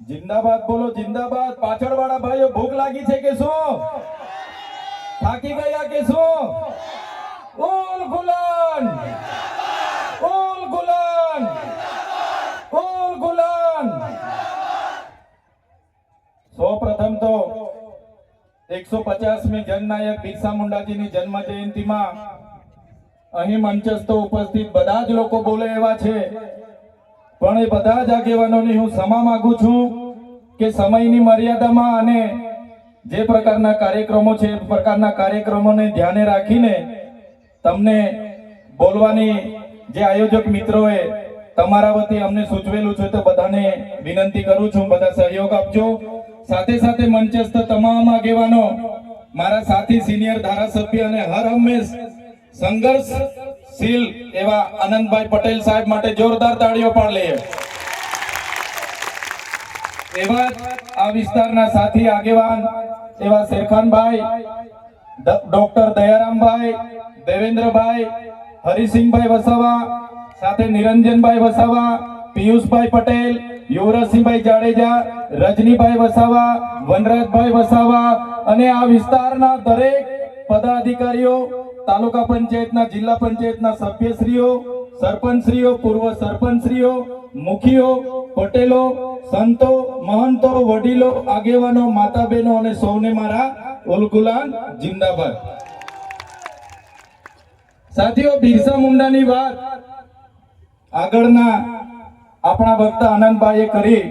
જિંદાબાદ બોલો, જિંદાબાદ. પાછળ વાળા ભાઈઓ, ભૂખ લાગી છે કે શું? થાકી ગયા કે શું? ઓલ ગુલાન ઓલ ગુલાન ઓલ ગુલાન સૌ પ્રથમ તો એકસો પચાસમી જનનાયક બિરસા મુંડાજીની જન્મ જયંતિમાં અહીં મંચસ્થ ઉપસ્થિત બધા જ લોકો બોલે એવા છે પણ એ બધા જ આગેવાનોની હું ક્ષમા માંગુ છું કે સમયની મર્યાદામાં અને જે પ્રકારના કાર્યક્રમો છે, એ પ્રકારના કાર્યક્રમોને ધ્યાને રાખીને તમને બોલવાની જે આયોજક મિત્રોએ તમારા વતી અમને સૂચવેલું છે, તો બધાને વિનંતી કરું છું, બધા સહયોગ આપજો. સાથે સાથે મંચસ્થ તમામ આગેવાનો, મારા સાથી, સિનિયર ધારાસભ્ય અને હર હંમેશ સંઘર્ષશીલ એવા આનંદભાઈ પટેલ સાહેબ માટે જોરદાર તાળીઓ પણ લઈએ. એવા આ વિસ્તારના સાથી આગેવાન એવા શેરખાનભાઈ ડોક્ટર દયારામભાઈ, દેવેન્દ્રભાઈ, હરિસિંહભાઈ વસાવા, સાથે નિરંજનભાઈ વસાવા, પિયુષભાઈ પટેલ, યુવરાજસિંહભાઈ જાડેજા, રજનીભાઈ વસાવા, વનરાજભાઈ વસાવા અને આ વિસ્તારના દરેક પદાધિકારીઓ તાલુકા પંચાયતના, જિલ્લા પંચાયતના સભ્યશ્રીઓ, સરપંચશ્રીઓ, પૂર્વ સરપંચશ્રીઓ, મુખીઓ, પટેલો, સંતો, મહંતો, વડીલો, આગેવાનો માતા બહેનો અને સૌને મારા ઉલગુલાન જિંદાબાદ. સાથીઓ, બિરસા મુંડાની વાત આગળના આપણા વક્તા આનંદભાઈએ કરી.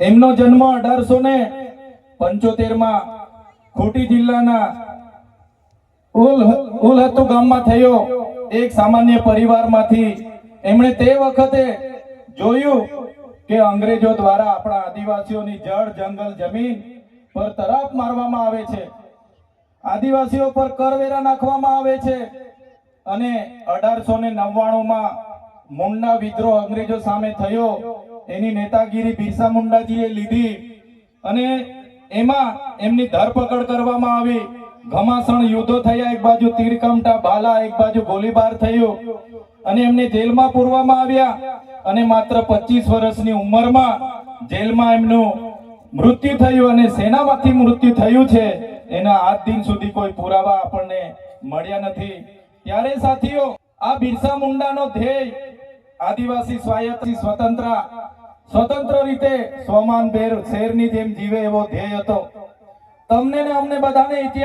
એમનો જન્મ અઢારસો ને પંચોતેરમાં ખોટી જિલ્લાના ઉલ ઉલહતુ ગામમાં થયો. એક સામાન્ય પરિવારમાંથી એમણે તે વખતે જોયું કે અંગ્રેજો દ્વારા આપણા આદિવાસીઓની જળ, જંગલ, જમીન પર તરાપ મારવામાં આવે છે. આદિવાસીઓ પર કરવેરા નાખવામાં આવે છે અને અઢારસો ને નવ્વાણું માં મુંડા વિદ્રોહ અંગ્રેજો સામે થયો. એની નેતાગીરી બિરસા મુંડાજીએ લીધી અને એમાં એમની ધરપકડ કરવામાં આવી. ઘમાસણ યુદ્ધો થયા, એક બાજુ તીરકમટા બાલા, એક બાજુ ગોળીબાર થયો. અને એમને જેલમાં પૂરવામાં આવ્યા. અને માત્ર 25 વર્ષની ઉંમરમાં જેલમાં એમનું મૃત્યુ થયું અને સેનામાંથી મૃત્યુ થયું છે. એના આજ દિન સુધી કોઈ પુરાવા આપણને મળ્યા નથી. ત્યારે સાથીઓ, આ બિરસા મુંડાનો ધ્યેય આદિવાસી સ્વાયત્ત સ્વતંત્ર સ્વતંત્ર રીતે સ્વમાન શેરની જેમ જીવે એવો ધ્યેય હતો. તમને ને અમને બધાને